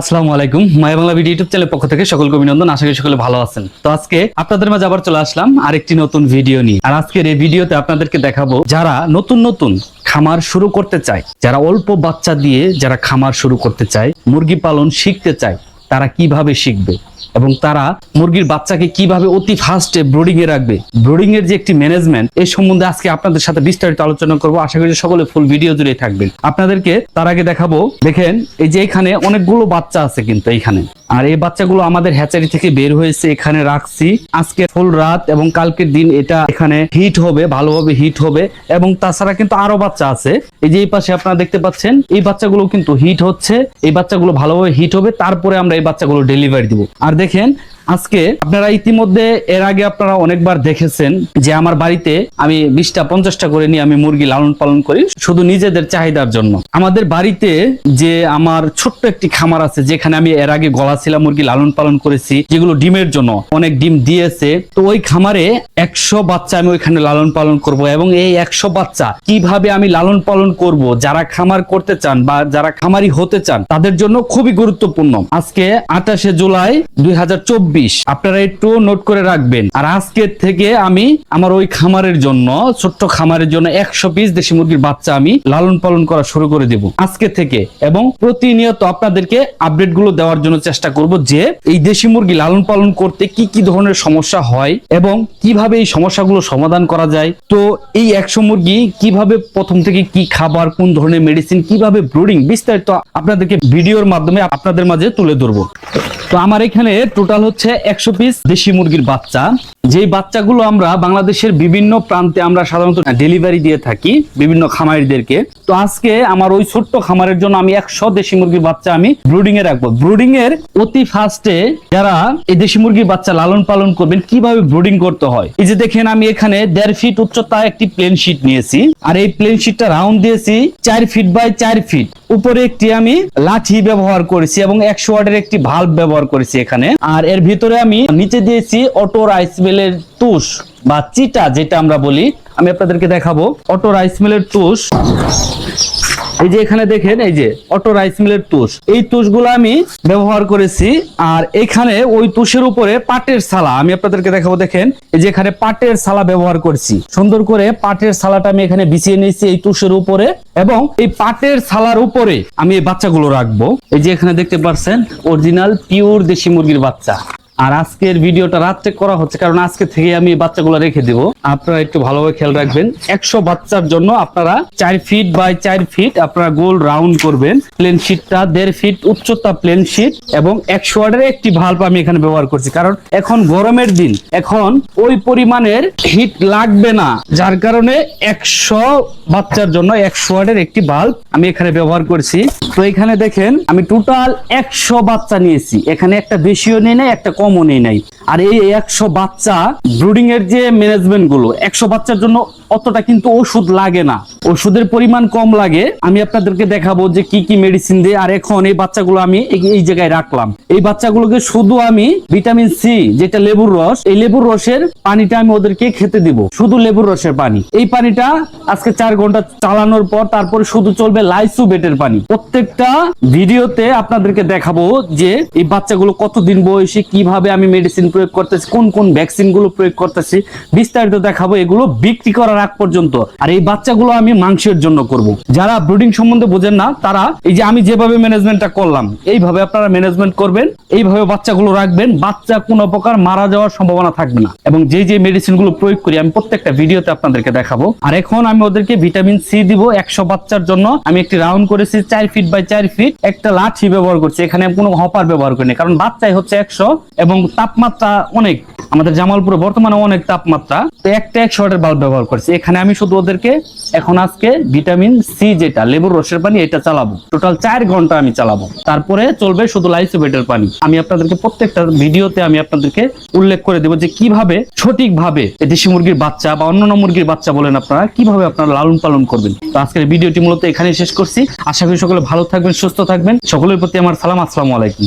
আসসালামু আলাইকুম। মায়া Bangla video YouTube চ্যানেলের পক্ষ থেকে সকলকে অভিনন্দন। আশা করি সকলে ভালো আছেন। তো আজকে আপনাদের মাঝে আবার চলে আসলাম আরেকটি নতুন ভিডিও নিয়ে। আর আজকের এই ভিডিওতে আপনাদেরকে দেখাবো যারা নতুন নতুন খামার শুরু করতে চায়, যারা অল্প বাচ্চা দিয়ে যারা খামার শুরু করতে চায়, মুরগি পালন শিখতে চায়, তারা কীভাবে শিখবে? এবং তারা মুরগির বাচ্চাকে কীভাবে অতি ফাস্টে ব্রোডিং এ রাখবে? ব্রোডিং এর যে একটি ম্যানেজমেন্ট এই সম্বন্ধে আজকে আপনাদের সাথে বিস্তারিত আলোচনা করব। আশা করি সকলে ফুল ভিডিও জুড়ে থাকবেন। আপনাদেরকে তার আগে দেখাবো, দেখেন, এই যে এখানে অনেকগুলো বাচ্চা আছে কিন্তু এইখানে। আর এই বাচ্চাগুলো আমাদের হ্যাচারি থেকে বের হয়েছে, এখানে রাখছি। আজকে ফুল রাত এবং কালকের দিন এটা এখানে হিট হবে, ভালোভাবে হিট হবে। এবং তাছাড়া কিন্তু আরও বাচ্চা আছে। এই যে এই পাশে আপনারা দেখতে পাচ্ছেন, এই বাচ্চাগুলো কিন্তু হিট হচ্ছে। এই বাচ্চাগুলো ভালোভাবে হিট হবে, তারপরে আমরা এই বাচ্চাগুলো ডেলিভারি দিব। আর দেখেন আজকে আপনারা ইতিমধ্যে এর আগে আপনারা অনেকবার দেখেছেন যে আমার বাড়িতে আমি বিশটা, পঞ্চাশটা করে নিয়ে আমি মুরগি লালন পালন করি শুধু নিজেদের চাহিদার জন্য। আমাদের বাড়িতে যে আমার ছোট্ট একটি খামার আছে, যেখানে আমি এর আগে গলা ছিলা মুরগি লালন পালন করেছি, যেগুলো ডিমের জন্য অনেক ডিম দিয়েছে, তো ওই খামারে একশো বাচ্চা আমি ওইখানে লালন পালন করব এবং এই একশো বাচ্চা কীভাবে আমি লালন পালন করব, যারা খামার করতে চান বা যারা খামারি হতে চান, তাদের জন্য খুবই গুরুত্বপূর্ণ। আজকে আঠাশে জুলাই দুই হাজার চব্বিশ আপনারা একটু নোট করে রাখবেন। আর আজকের থেকে আমি আমার ওই খামারের জন্য, ছোট্ট খামারের জন্য একশো পিস দেশি মুরগির বাচ্চা আমি লালন পালন করা শুরু করে দেব আজকে থেকে। এবং প্রতিনিয়ত আপনাদেরকে আপডেটগুলো দেওয়ার জন্য চেষ্টা করব যে এই দেশি মুরগি লালন পালন করতে কি কি ধরনের সমস্যা হয় এবং কীভাবে এই সমস্যাগুলো সমাধান করা যায়। তো এই একশো মুরগি কীভাবে প্রথম থেকে কি খাবার, কোন ধরনের মেডিসিন কীভাবে ব্রুডিং বিস্তারিত আপনাদেরকে ভিডিওর মাধ্যমে আপনাদের মাঝে তুলে ধরবো। তো আমার এখানে টোটাল হচ্ছে একশো পিস দেশি মুরগির বাচ্চা। যেই বাচ্চাগুলো আমরা বাংলাদেশের বিভিন্ন প্রান্তে আমরা সাধারণত ডেলিভারি দিয়ে থাকি বিভিন্ন খামারিদেরকে। তো আজকে আমার ওই ছোট্ট খামারের জন্য আমি একশো দেশি মুরগির বাচ্চা আমি ব্রুডিং এ রাখব। ব্রুডিং এর অতি ফার্স্টে যারা এই দেশি মুরগির বাচ্চা লালন পালন করবেন, কীভাবে ব্রুডিং করতে হয়? এই যে দেখেন আমি এখানে দেড় ফিট উচ্চতা একটি প্লেন শিট নিয়েছি, আর এই প্লেন শিটটা রাউন্ড দিয়েছি চার ফিট বাই চার ফিট উপরে একটি আমি লাঠি ব্যবহার করেছি এবং একশো ওয়াটের একটি ভাল্ব ব্যবহার করেছি এখানে। আর এর ভিতরে আমি নিচে দিয়েছি অটো রাইস মিলের তুষ। বা চিটা, যেটা আমরা বলি, আমি আপনাদেরকে দেখাবো। অটো রাইস মিলের তুষ। এই যে এখানে দেখেন, এই যে অটো রাইস মিলের তুষ। এই তুষগুলো আমি ব্যবহার করেছি, আর এখানে ওই তুষের উপরে পাটের সালা, আমি আপনাদেরকে দেখাবো, দেখেন। এই যে এখানে পাটের সালা ব্যবহার করছি। সুন্দর করে পাটের সালাটা আমি এখানে বিছিয়ে নিয়েছি এই তুষের উপরে, এবং এই পাটের সালার উপরে আমি এই বাচ্চাগুলো রাখব। এই যে এখানে দেখতে পাচ্ছেন অরিজিনাল পিওর দেশি মুরগির বাচ্চা। আর আজকের ভিডিওটা রাত্রে করা হচ্ছে, কারণ আজকে থেকে আমি বাচ্চাগুলো রেখে দিব। আপনারা একটু ভালোভাবে খেয়াল রাখবেন। একশো বাচ্চার জন্য আপনারা চার ফিট বাই চার ফিট আপনারা গোল রাউন্ড করবেন প্লেন শিটটা দেড় ফিট উচ্চতা প্লেন শিট এবং একশো ওয়াটের একটি ভাল্ব আমি এখানে ব্যবহার করছি। কারণ এখন গরমের দিন, এখন ওই পরিমাণের হিট লাগবে না। যার কারণে একশো বাচ্চার জন্য একশো ওয়াটের একটি বাল্ব আমি এখানে ব্যবহার করছি। তো এখানে দেখেন, আমি টোটাল একশো বাচ্চা নিয়েছি। এখানে একটা বেশিও নিয়ে নেই একটা কমও নেই নাই। আর এই একশো বাচ্চা ব্রুডিং এর যে ম্যানেজমেন্টগুলো, একশো বাচ্চার জন্য অতটা কিন্তু ওষুধ লাগে না। ওষুধের পরিমাণ কম লাগে। আমি আপনাদেরকে দেখাবো যে কি কি মেডিসিন দিয়ে, আর এখন এই বাচ্চাগুলো আমি এই- জায়গায় রাখলাম। এই বাচ্চাগুলোকে শুধু আমি ভিটামিন সি যেটা লেবুর রস, এই লেবুর রসের পানিটা আমি ওদেরকে খেতে দিব। শুধু লেবুর রসের পানি। এই পানিটা আজকে চার ঘণ্টা চালানোর পর তারপরে শুধু চলবে লাইসুবেটের পানি। প্রত্যেকটা ভিডিওতে আপনাদেরকে দেখাবো যে এই বাচ্চাগুলো কতদিন বয়সে কীভাবে আমি মেডিসিন প্রয়োগ করতেছি, কোন কোন ভ্যাকসিনগুলো প্রয়োগ করতেছি, বিস্তারিত দেখাবো, এগুলো বিক্রি করার আগ পর্যন্ত। আর এই বাচ্চাগুলো আমি মাংসের জন্য করব। যারা ব্রুডিং সম্বন্ধে বোঝেন না, তারা এই যে আমি যেভাবে ম্যানেজমেন্টটা করলাম, এইভাবে আপনারা ম্যানেজমেন্ট করবেন, এইভাবে বাচ্চাগুলো রাখবেন, বাচ্চা কোনো প্রকার মারা যাওয়ার সম্ভাবনা থাকবে না। এবং যে যে মেডিসিনগুলো প্রয়োগ করি, আমি প্রত্যেকটা ভিডিওতে আপনাদেরকে দেখাবো। আর এখন আমি ওদেরকে ভিটামিন সি দিব একশো বাচ্চার জন্য। আমি একটি রাউন্ড করেছি, চার ফিট বাই চার ফিট একটা লাঠি ব্যবহার করছি, এখানে কোনো হপার ব্যবহার করিনি, কারণ বাচ্চাই হচ্ছে একশো এবং তাপমাত্রা অনেক। আমাদের জামালপুরে বর্তমানে অনেক তাপমাত্রা। তো একটা একশো ওয়াটের বাল্ব ব্যবহার করছি। এখানে আমি শুধু ওদেরকে এখন আজকে ভিটামিন সি যেটা, লেবুর রসের পানি, এটা চালাবো। টোটাল চার ঘণ্টা আমি চালাবো। তারপরে চলবে শুধু লাইসোবেটের পানি। আমি আপনাদেরকে প্রত্যেকটা ভিডিওতে আমি আপনাদেরকে উল্লেখ করে দেবো যে কীভাবে সঠিকভাবে দেশি মুরগির বাচ্চা বা অন্যান্য মুরগির বাচ্চা বলেন আপনারা, কীভাবে আপনারা লালন পালন করবেন। তো আজকের ভিডিওটি মূলত এখানেই শেষ করছি। আশা করি সকলে ভালো থাকবেন, সুস্থ থাকবেন। সকলের প্রতি আমার সালাম, আসসালামু আলাইকুম।